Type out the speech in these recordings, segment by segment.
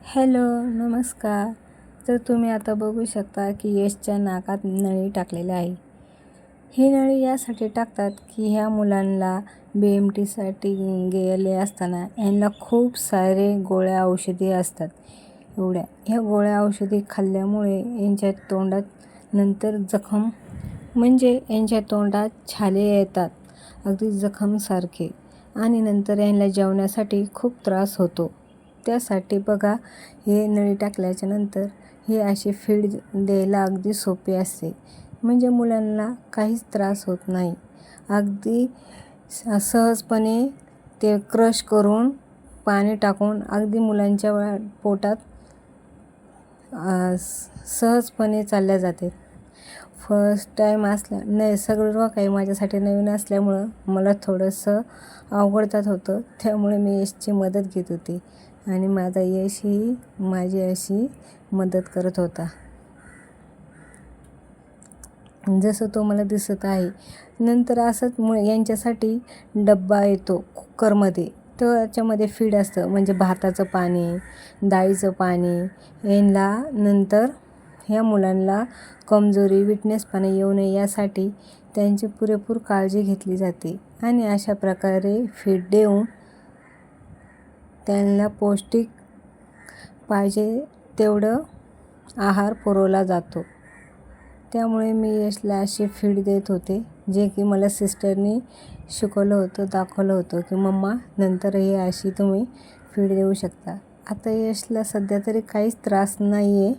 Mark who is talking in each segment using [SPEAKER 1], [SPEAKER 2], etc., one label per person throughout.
[SPEAKER 1] Hello नमस्कार. तर तुम्ही आता बघू शकता की यशच्या नाकात नळी टाकलेली आहे ही नळी यासाठी टाकतात की ह्या मुलांना बी एम टीसाठी गेले असताना यांना खूप सारे गोळ्या औषधी असतात. एवढ्या. ह्या गोळ्या औषधी खाल्ल्यामुळे यांच्या तोंडात नंतर जखम म्हणजे यांच्या तोंडात छाले येतात. अगदी जखमसारखे. आणि नंतर यांना जेवण्यासाठी खूप त्रास होतो. त्यासाठी बघा हे नळी टाकल्याच्या नंतर हे अशी फीड द्यायला अगदी सोपे असते. म्हणजे मुलांना काहीच त्रास होत नाही. अगदी सहजपणे ते क्रश करून पाणी टाकून अगदी मुलांच्या पोटात सहजपणे चालल्या जाते. फर्स्ट टाईम असल्या नाही सगळं काही माझ्यासाठी नवीन असल्यामुळं मला थोडंसं अवघड होतं. त्यामुळे मी यशची मदत घेत होती. आणि माझा यशही माझी अशी मदत करत होता. जसं तो मला दिसत आहे. नंतर असंच मु यांच्यासाठी डब्बा येतो कुकरमध्ये. तर त्याच्यामध्ये फीड असतं. म्हणजे भाताचं पाणी डाळीचं पाणी यांना नंतर ह्या मुलांना कमजोरी विटनेसपणा येऊ नये यासाठी त्यांची पुरेपूर काळजी घेतली जाते आणि अशा प्रकारे फीड देऊन त्यांना पौष्टिक पाहिजे तेवढं आहार पुरवला जातो. त्यामुळे मी यशला अशी फीड देत होते जे की मला सिस्टरनी शिकवलं होतं दाखवलं होतं की मम्मा नंतर हे अशी तुम्ही फीड देऊ शकता. आता यशला सध्या तरी काहीच त्रास नाही आहे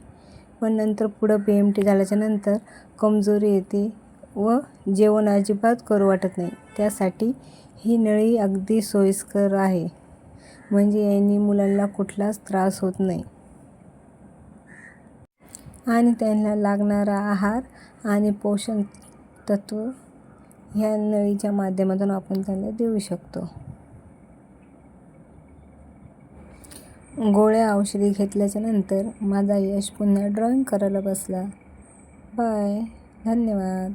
[SPEAKER 1] पण नंतर पुढं पी एम टी झाल्याच्यानंतर कमजोरी येते व जेवण अजिबात करू वाटत नाही. त्यासाठी ही नळी अगदी सोयीस्कर आहे. म्हणजे यांनी मुलांना कुठलाच त्रास होत नाही. आणि त्यांना लागणारा आहार आणि पोषण तत्व ह्या नळीच्या माध्यमातून आपण त्यांना देऊ शकतो. गोळ्या औषधी घेतल्याच्या नंतर माझा यश पुन्हा ड्रॉईंग करायला बसला. बाय धन्यवाद.